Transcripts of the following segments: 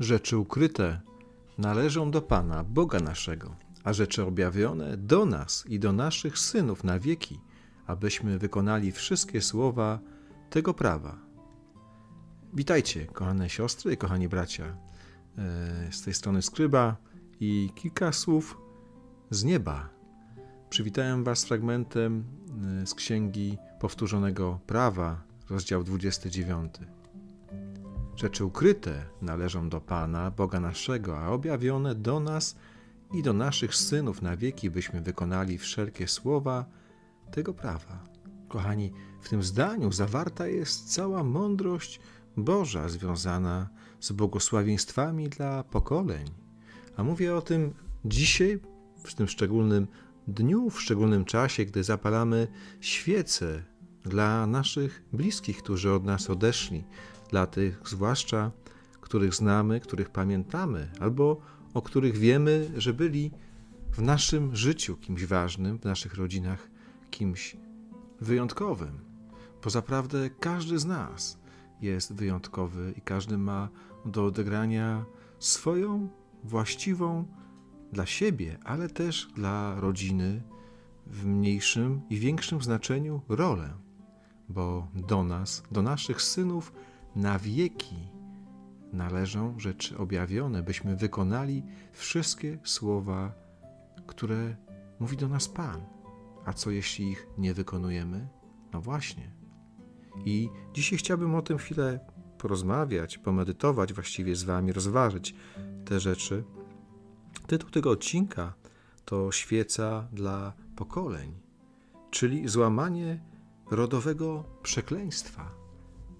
Rzeczy ukryte należą do Pana, Boga naszego, a rzeczy objawione do nas i do naszych synów na wieki, abyśmy wykonali wszystkie słowa tego prawa. Witajcie, kochane siostry i kochani bracia. E, Z tej strony skryba i kilka słów z nieba. Przywitałem Was fragmentem e, z Księgi Powtórzonego Prawa, rozdział 29. Rzeczy ukryte należą do Pana, Boga naszego, a objawione do nas i do naszych synów na wieki, byśmy wykonali wszelkie słowa tego prawa. Kochani, w tym zdaniu zawarta jest cała mądrość Boża związana z błogosławieństwami dla pokoleń. A mówię o tym dzisiaj, w tym szczególnym dniu, w szczególnym czasie, gdy zapalamy świece dla naszych bliskich, którzy od nas odeszli, dla tych zwłaszcza, których znamy, których pamiętamy, albo o których wiemy, że byli w naszym życiu kimś ważnym, w naszych rodzinach kimś wyjątkowym. Bo zaprawdę każdy z nas jest wyjątkowy i każdy ma do odegrania swoją właściwą dla siebie, ale też dla rodziny w mniejszym i większym znaczeniu rolę, bo do nas, do naszych synów na wieki należą rzeczy objawione, byśmy wykonali wszystkie słowa, które mówi do nas Pan. A co jeśli ich nie wykonujemy? No właśnie. I dzisiaj chciałbym o tym chwilę porozmawiać, pomedytować właściwie z Wami, rozważyć te rzeczy. Tytuł tego odcinka to Świeca dla pokoleń, czyli złamanie rodowego przekleństwa,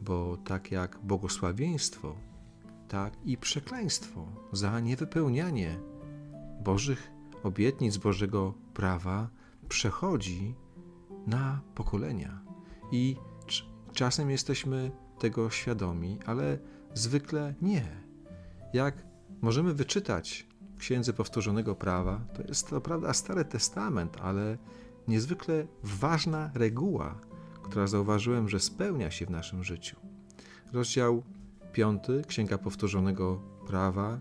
bo tak jak błogosławieństwo, tak i przekleństwo za niewypełnianie Bożych obietnic, Bożego prawa przechodzi na pokolenia. I cz- czasem jesteśmy tego świadomi, ale zwykle nie. Jak możemy wyczytać w Księdze Powtórzonego Prawa, to jest to prawda Stary Testament, ale niezwykle ważna reguła, która zauważyłem, że spełnia się w naszym życiu. Rozdział 5, Księga Powtórzonego Prawa,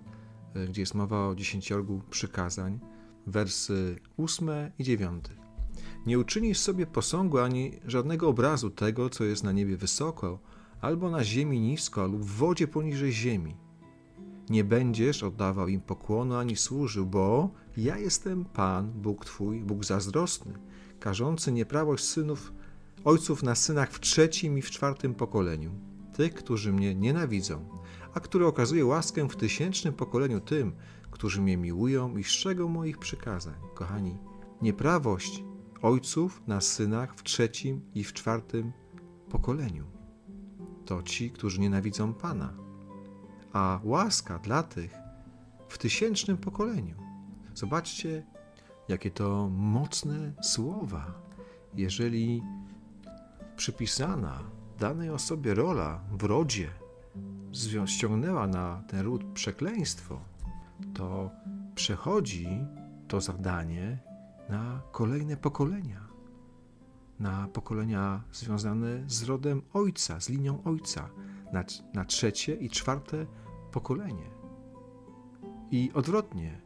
y, gdzie jest mowa o dziesięciorgu przykazań, wersy 8 i 9. Nie uczynisz sobie posągu ani żadnego obrazu tego, co jest na niebie wysoko, albo na ziemi nisko, lub w wodzie poniżej ziemi. Nie będziesz oddawał im pokłonu ani służył, bo ja jestem Pan, Bóg Twój, Bóg zazdrosny, karzący nieprawość synów, ojców na synach w trzecim i w czwartym pokoleniu, tych, którzy mnie nienawidzą, a który okazuje łaskę w tysięcznym pokoleniu tym, którzy mnie miłują i strzegą moich przykazań. Kochani, nieprawość ojców na synach w trzecim i w czwartym pokoleniu to ci, którzy nienawidzą Pana, a łaska dla tych w tysięcznym pokoleniu. Zobaczcie, jakie to mocne słowa. Jeżeli przypisana danej osobie rola w rodzie ściągnęła na ten ród przekleństwo, to przechodzi to zadanie na kolejne pokolenia. Na pokolenia związane z rodem ojca, z linią ojca, na, na trzecie i czwarte pokolenie. I odwrotnie,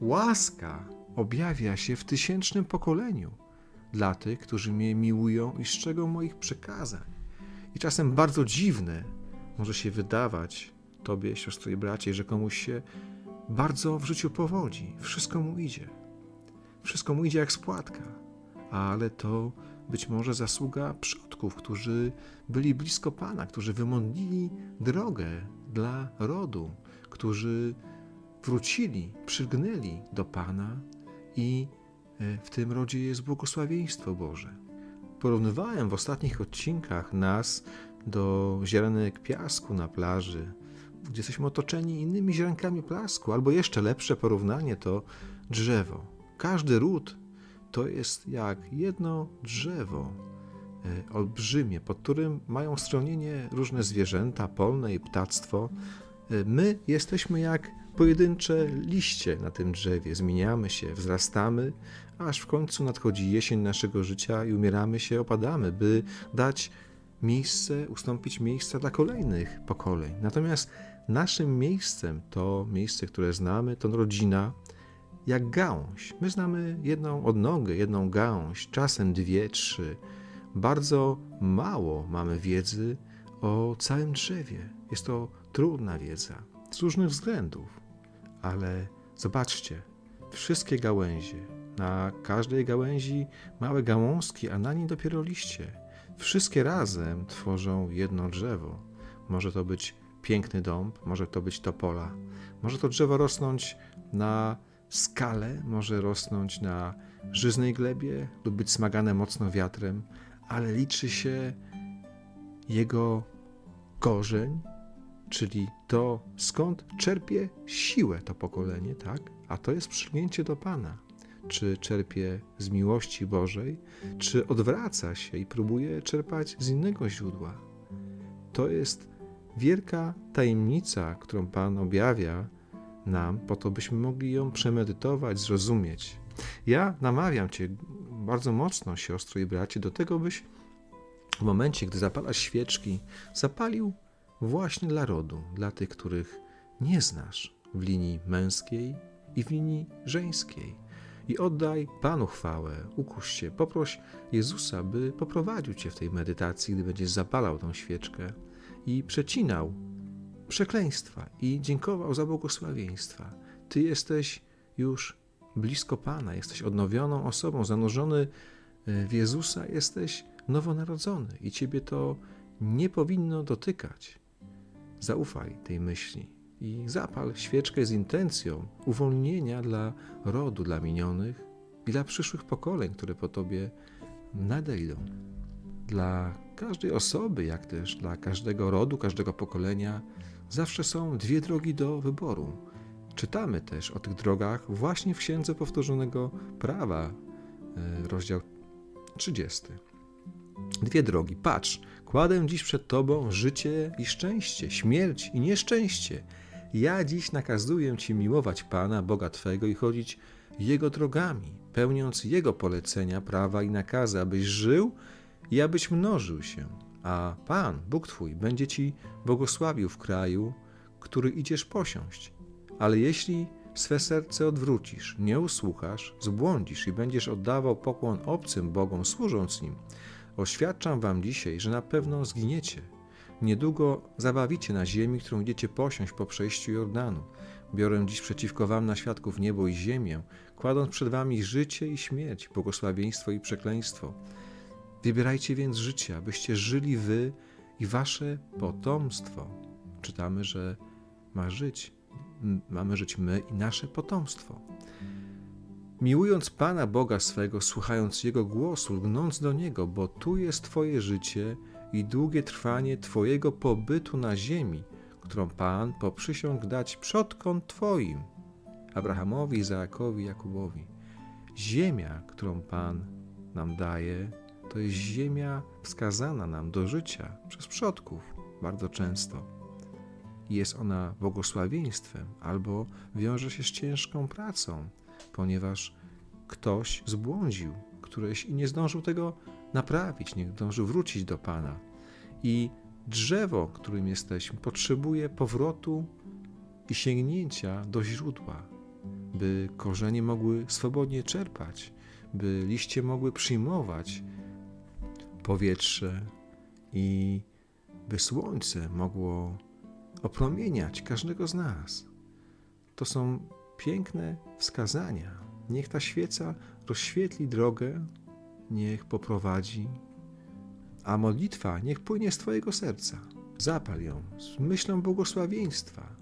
łaska objawia się w tysięcznym pokoleniu dla tych, którzy mnie miłują i strzegą moich przykazań. I czasem bardzo dziwne może się wydawać Tobie, siostro i bracie, że komuś się bardzo w życiu powodzi, wszystko mu idzie. Wszystko mu idzie jak spłatka, ale to być może zasługa przodków, którzy byli blisko Pana, którzy wymodlili drogę dla rodu, którzy wrócili, przygnęli do Pana i w tym rodzie jest błogosławieństwo Boże. Porównywałem w ostatnich odcinkach nas do ziarenek piasku na plaży, gdzie jesteśmy otoczeni innymi ziarenkami piasku, albo jeszcze lepsze porównanie to drzewo. Każdy ród to jest jak jedno drzewo e, olbrzymie, pod którym mają stronienie różne zwierzęta polne i ptactwo. E, My jesteśmy jak pojedyncze liście na tym drzewie, zmieniamy się, wzrastamy, aż w końcu nadchodzi jesień naszego życia i umieramy się, opadamy, by dać miejsce, ustąpić miejsca dla kolejnych pokoleń. Natomiast naszym miejscem to miejsce, które znamy, to rodzina, jak gałąź. My znamy jedną odnogę, jedną gałąź, czasem dwie, trzy. Bardzo mało mamy wiedzy o całym drzewie. Jest to trudna wiedza z różnych względów, ale zobaczcie, wszystkie gałęzie, na każdej gałęzi małe gałązki, a na niej dopiero liście. Wszystkie razem tworzą jedno drzewo. Może to być piękny dąb, może to być topola, może to drzewo rosnąć na skale, może rosnąć na żyznej glebie lub być smagane mocno wiatrem, ale liczy się jego korzeń, czyli to, skąd czerpie siłę to pokolenie, tak? A to jest przylgnięcie do Pana. Czy czerpie z miłości Bożej, czy odwraca się i próbuje czerpać z innego źródła. To jest wielka tajemnica, którą Pan objawia nam, po to, byśmy mogli ją przemedytować, zrozumieć. Ja namawiam Cię bardzo mocno, siostro i bracie, do tego, byś w momencie, gdy zapalasz świeczki, zapalił właśnie dla rodu, dla tych, których nie znasz w linii męskiej i w linii żeńskiej. I oddaj Panu chwałę, ukuś się, poproś Jezusa, by poprowadził Cię w tej medytacji, gdy będziesz zapalał tą świeczkę i przecinał przekleństwa i dziękował za błogosławieństwa. Ty jesteś już blisko Pana, jesteś odnowioną osobą, zanurzony w Jezusa, jesteś nowonarodzony i Ciebie to nie powinno dotykać. Zaufaj tej myśli i zapal świeczkę z intencją uwolnienia dla rodu, dla minionych i dla przyszłych pokoleń, które po Tobie nadejdą. Dla każdej osoby, jak też dla każdego rodu, każdego pokolenia, zawsze są dwie drogi do wyboru. Czytamy też o tych drogach właśnie w Księdze Powtórzonego Prawa, e, rozdział 30. Dwie drogi. Patrz, kładę dziś przed Tobą życie i szczęście, śmierć i nieszczęście. Ja dziś nakazuję Ci miłować Pana, Boga Twego i chodzić Jego drogami, pełniąc Jego polecenia, prawa i nakazy, abyś żył i abyś mnożył się. A Pan, Bóg Twój, będzie Ci błogosławił w kraju, który idziesz posiąść. Ale jeśli swe serce odwrócisz, nie usłuchasz, zbłądzisz i będziesz oddawał pokłon obcym Bogom, służąc nim, Oświadczam wam dzisiaj, że na pewno zginiecie. Niedługo zabawicie na ziemi, którą idziecie posiąść po przejściu Jordanu. Biorę dziś przeciwko wam na świadków niebo i ziemię, kładąc przed wami życie i śmierć, błogosławieństwo i przekleństwo. Wybierajcie więc życie, abyście żyli wy i wasze potomstwo. Czytamy, że ma żyć, mamy żyć my i nasze potomstwo. Miłując Pana Boga swego, słuchając Jego głosu, lgnąc do Niego, bo tu jest Twoje życie i długie trwanie Twojego pobytu na ziemi, którą Pan poprzysiągł dać przodkom Twoim, Abrahamowi, Izaakowi, Jakubowi. Ziemia, którą Pan nam daje, to jest ziemia wskazana nam do życia przez przodków bardzo często. Jest ona błogosławieństwem albo wiąże się z ciężką pracą, ponieważ ktoś zbłądził, któryś i nie zdążył tego naprawić, nie zdążył wrócić do Pana. I drzewo, którym jesteśmy, potrzebuje powrotu i sięgnięcia do źródła, by korzenie mogły swobodnie czerpać, by liście mogły przyjmować powietrze i by słońce mogło opromieniać każdego z nas. To są piękne wskazania. Niech ta świeca rozświetli drogę, niech poprowadzi, a modlitwa niech płynie z Twojego serca. Zapal ją z myślą błogosławieństwa,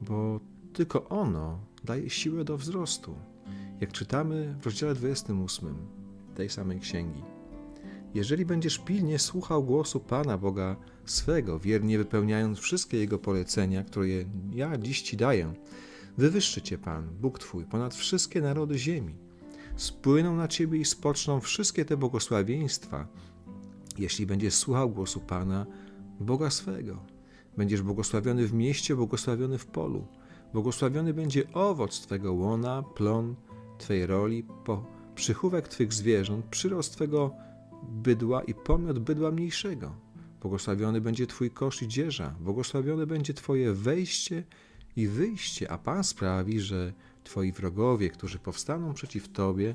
bo tylko ono daje siłę do wzrostu. Jak czytamy w rozdziale 28 tej samej księgi. Jeżeli będziesz pilnie słuchał głosu Pana Boga swego, wiernie wypełniając wszystkie Jego polecenia, które ja dziś Ci daję, Wywyższy Cię Pan, Bóg Twój, ponad wszystkie narody ziemi. Spłyną na Ciebie i spoczną wszystkie te błogosławieństwa, jeśli będziesz słuchał głosu Pana, Boga swego. Będziesz błogosławiony w mieście, błogosławiony w polu. Błogosławiony będzie owoc Twego łona, plon Twej roli, po przychówek Twych zwierząt, przyrost Twego bydła i pomiot bydła mniejszego Błogosławiony będzie Twój kosz i dzieża, błogosławione będzie Twoje wejście i wyjście, a Pan sprawi, że Twoi wrogowie, którzy powstaną przeciw Tobie,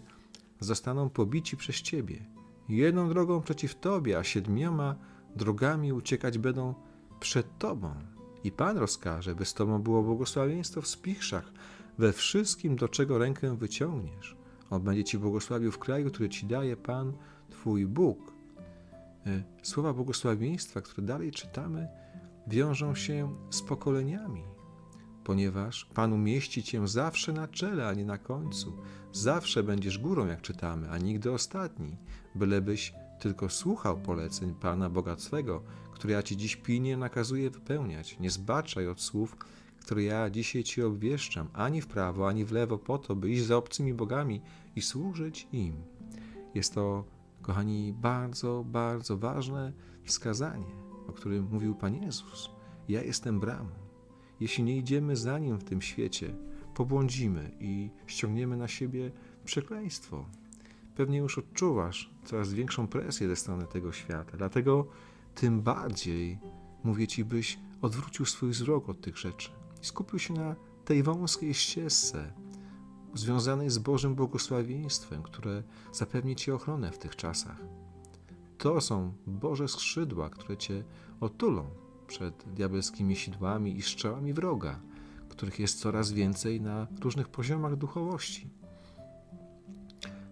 zostaną pobici przez Ciebie. Jedną drogą przeciw Tobie, a siedmioma drogami uciekać będą przed Tobą. I Pan rozkaże, by z Tobą było błogosławieństwo w spichrzach, we wszystkim, do czego rękę wyciągniesz. On będzie Ci błogosławił w kraju, który Ci daje Pan, Twój Bóg. E, Słowa błogosławieństwa, które dalej czytamy, wiążą się z pokoleniami, ponieważ Pan umieści Cię zawsze na czele, a nie na końcu. Zawsze będziesz górą, jak czytamy, a nigdy ostatni, bylebyś tylko słuchał poleceń Pana Boga Twego, które ja Ci dziś pilnie nakazuję wypełniać. Nie zbaczaj od słów, które ja dzisiaj Ci obwieszczam, ani w prawo, ani w lewo, po to, by iść za obcymi bogami i służyć im. Jest to, kochani, bardzo, bardzo ważne wskazanie, o którym mówił Pan Jezus. Ja jestem bramą. Jeśli nie idziemy za Nim w tym świecie, pobłądzimy i ściągniemy na siebie przekleństwo. Pewnie już odczuwasz coraz większą presję ze strony tego świata, dlatego tym bardziej mówię Ci, byś odwrócił swój wzrok od tych rzeczy i skupił się na tej wąskiej ścieżce związanej z Bożym błogosławieństwem, które zapewni Ci ochronę w tych czasach. To są Boże skrzydła, które Cię otulą przed diabelskimi sidłami i strzałami wroga, których jest coraz więcej na różnych poziomach duchowości.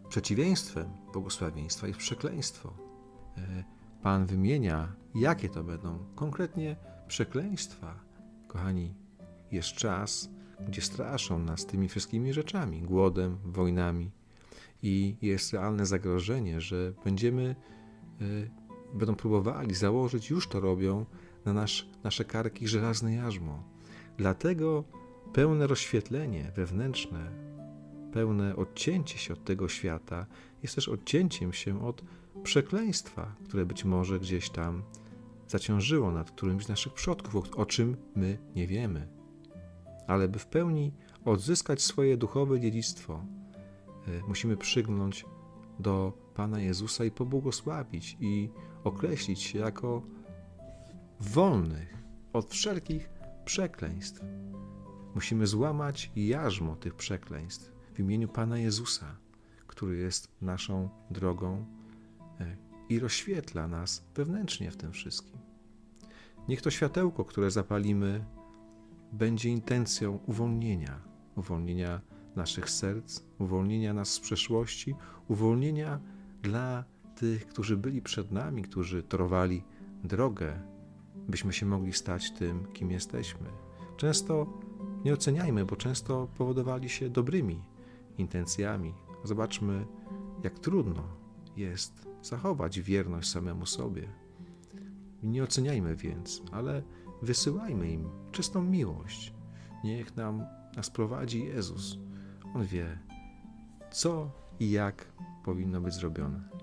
Przeciwieństwem błogosławieństwa jest przekleństwo. E, Pan wymienia, jakie to będą konkretnie przekleństwa. Kochani, jest czas, gdzie straszą nas tymi wszystkimi rzeczami głodem, wojnami i jest realne zagrożenie, że będziemy, y, będą próbowali założyć, już to robią, na nasz, nasze karki żelazne jarzmo. Dlatego pełne rozświetlenie wewnętrzne, pełne odcięcie się od tego świata jest też odcięciem się od przekleństwa, które być może gdzieś tam zaciążyło nad którymś z naszych przodków, o, czym my nie wiemy. Ale by w pełni odzyskać swoje duchowe dziedzictwo, y, musimy przygnąć do Pana Jezusa i pobłogosławić i określić się jako wolnych od wszelkich przekleństw. Musimy złamać jarzmo tych przekleństw w imieniu Pana Jezusa, który jest naszą drogą e, i rozświetla nas wewnętrznie w tym wszystkim. Niech to światełko, które zapalimy, będzie intencją uwolnienia, uwolnienia naszych serc, uwolnienia nas z przeszłości, uwolnienia dla tych, którzy byli przed nami, którzy torowali drogę, byśmy się mogli stać tym, kim jesteśmy. Często nie oceniajmy, bo często powodowali się dobrymi intencjami. Zobaczmy, jak trudno jest zachować wierność samemu sobie. Nie oceniajmy więc, ale wysyłajmy im czystą miłość. Niech nam nas prowadzi Jezus. On wie, co i jak powinno być zrobione.